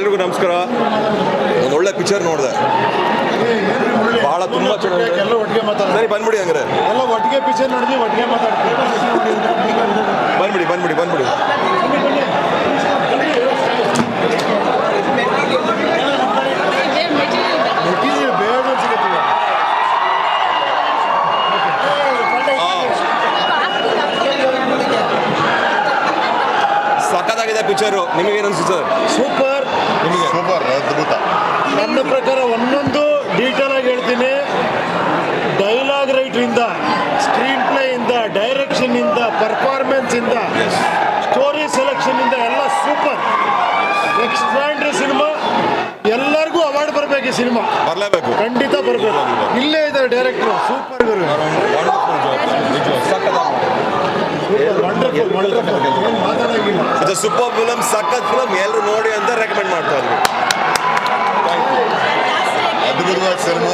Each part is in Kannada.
ಎಲ್ರಿಗೂ ನಮಸ್ಕಾರ. ಒಂದು ಒಳ್ಳೆ ಪಿಕ್ಚರ್ ನೋಡಿದೆ. ಬಹಳ ತುಂಬಾ ಚೆನ್ನಾಗಿದೆ. ಸರಿ ಬಂದ್ಬಿಡಿ ಹಂಗಾರೆ. ಎಲ್ಲ ಒಟ್ಟಿಗೆ ಪಿಕ್ಚರ್ ನೋಡಿದ್ವಿ ಒಟ್ಟಿಗೆ ಮಾತಾಡ್ತೀವಿ. ಬಂದ್ಬಿಡಿ ಬಂದ್ಬಿಡಿ ಬಂದ್ಬಿಡಿ. ಸಖತ್ತಾಗಿದೆ ಪಿಕ್ಚರು ನಿಮಗೇನು ಅನ್ಸುತ್ತೆ? ಸರ್ ಸೂಪರ್ ಸೂಪರ್ ಅದ್ಭುತ. ನನ್ನ ಪ್ರಕಾರ ಒಂದೊಂದು ಡೀಟೇಲ್ ಆಗಿ ಹೇಳ್ತೀನಿ. ಡೈಲಾಗ್ ರೈಟ್ರಿಂದ ಸ್ಕ್ರೀನ್ ಪ್ಲೇ ಇಂದ ಡೈರೆಕ್ಷನ್ ಇಂದ ಪರ್ಫಾರ್ಮೆನ್ಸ್ ಇಂದ ಸ್ಟೋರಿ ಸೆಲೆಕ್ಷನ್ ಇಂದ ಎಲ್ಲ ಸೂಪರ್ ಎಕ್ಸ್ಟ್ರಾಂಡ್ರಿ ಸಿನಿಮಾ ಎಲ್ಲರಿಗೂ ಅವಾರ್ಡ್ ಬರಬೇಕು ಈ ಸಿನಿಮಾ ಬರಲೇಬೇಕು. ಖಂಡಿತ ಬರಬೇಕು. ಇಲ್ಲೇ ಇದೆ ಡೈರೆಕ್ಟರ್ ಸೂಪರ್ ಗುರು. ವಂಡರ್ಫುಲ್ ವಂಡರ್ಫುಲ್ ಇದು ಸೂಪರ್ ಫಿಲಮ್ ಸಖತ್ ಫಿಲಮ್ ಎಲ್ಲರೂ ನೋಡಿ ಅಂತ ರೆಕಮೆಂಡ್ ಮಾಡ್ತಾ ಇದ್ವಿ. ಅದ್ಭುತವಾದ ಸಿನಿಮಾ.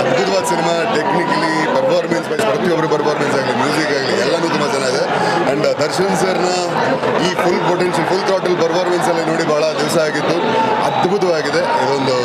ಅದ್ಭುತವಾದ ಸಿನಿಮಾ ಟೆಕ್ನಿಕಲಿ ಪರ್ಫಾರ್ಮೆನ್ಸ್ ಪ್ರತಿಯೊಬ್ಬರು ಪರ್ಫಾರ್ಮೆನ್ಸ್ ಆಗಲಿ ಮ್ಯೂಸಿಕ್ ಆಗಲಿ, ಎಲ್ಲನೂ ತುಂಬ ಚೆನ್ನಾಗಿದೆ. ಆ್ಯಂಡ್ ದರ್ಶನ್ ಸರ್ನ ಈ full potential full throttle performance ಅಲ್ಲಿ ನೋಡಿ ಭಾಳ ದಿವಸ ಆಗಿತ್ತು. ಅದ್ಭುತವಾಗಿದೆ. ಇದೊಂದು